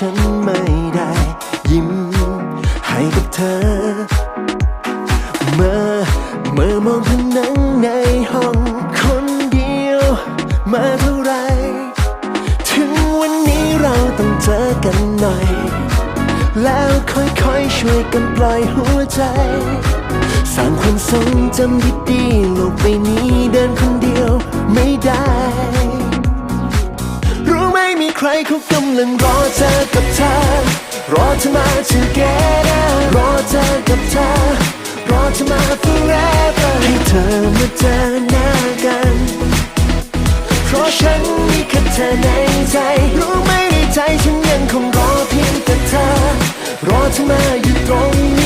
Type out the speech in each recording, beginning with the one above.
ฉันไม่ได้ยิ้มให้กับเธอ เมื่อเมื่อมองเธอนั่งในห้องคนเดียว มาเท่าไร ถึงวันนี้เราต้องเจอกันหน่อย แล้วค่อยๆช่วยกันปล่อยหัวใจ สร้างความทรงจำดีๆโลกใบนี้เดินคนเดียวไม่ได้ รเขากำลังรอเธอกับเธอ รอเธอมา together รอเธอกับเธอ รอเธอมา forever ให้เธอมาเจอหน้ากัน เพราะฉันมีแค่เธอในใจ รู้ไหมในใจฉันยังคงรอเพียงแต่เธอ รอเธอมาอยู่ตรงนี้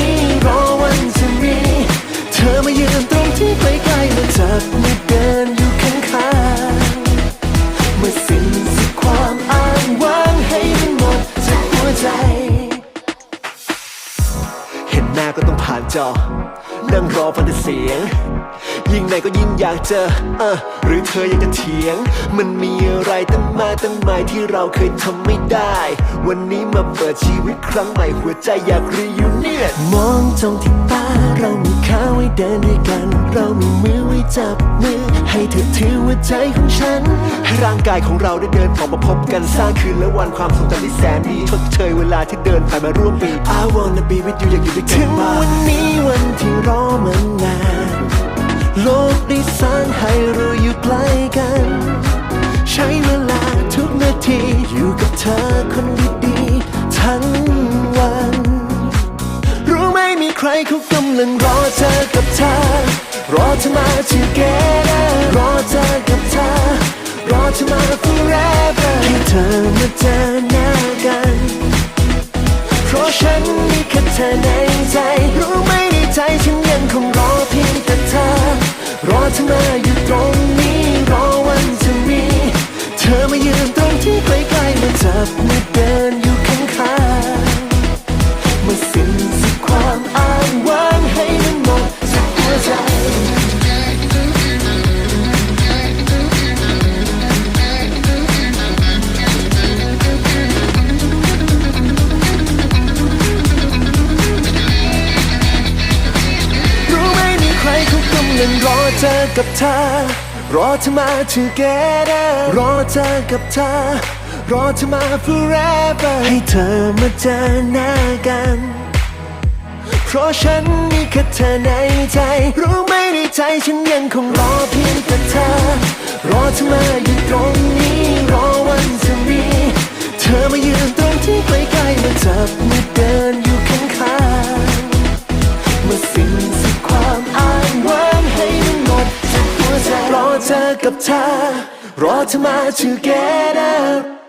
ก็ต้องผ่านจอ นั่งรอฟังแต่เสียง ยิ่งไหนก็ยิ่งอยากเจอเออหรือเธออยากจะเถียง มันมีอะไรตั้งมาตั้งหมายที่เราเคยทำไม่ได้ วันนี้มาเปิดชีวิตครั้งใหม่หัวใจอยากรียูเนียนมองจ้องที่ตาเรามีขาไว้เดินด้วยกัน เรามีมือไว จับมือ ให้เธอถือว่าใจของฉัน ให้ร่างกายของเราได้เดินออกมาพบกันสร้างคืนและวันความทรงจำที่แสนดีชดเชยเวลาที่เดินผ่านมาร่วมปี I wanna be with you อยากอยู่ด้วยกันถึงวันนี้วันที่รอมานานโลกได้สร้างให้เราอยู่ใกล้กัน ใช้เวลาทุกนาทีอยู่กับเธอคนดีๆทั้งวัน รู้ไหมมีใครเขากำลังรอเธอกับเธอ รอเธอมา together รอเธอกับเธอ รอเธอมา forever ให้เธอมาเจอหน้ากัน เพราะฉันมีแค่เธอใน ยังรอเจอกับเธอ รอเธอมา together รอเจอกับเธอ รอเธอมา forever ให้เธอมาเจอหน้ากัน เพราะฉันมีแค่เธอในใจ รู้ไหมในใจฉันยังคงรอเพียงแต่เธอ รอเธอมาอยู่ตรงนี้รอ เธอกับเธอรอเธอมา together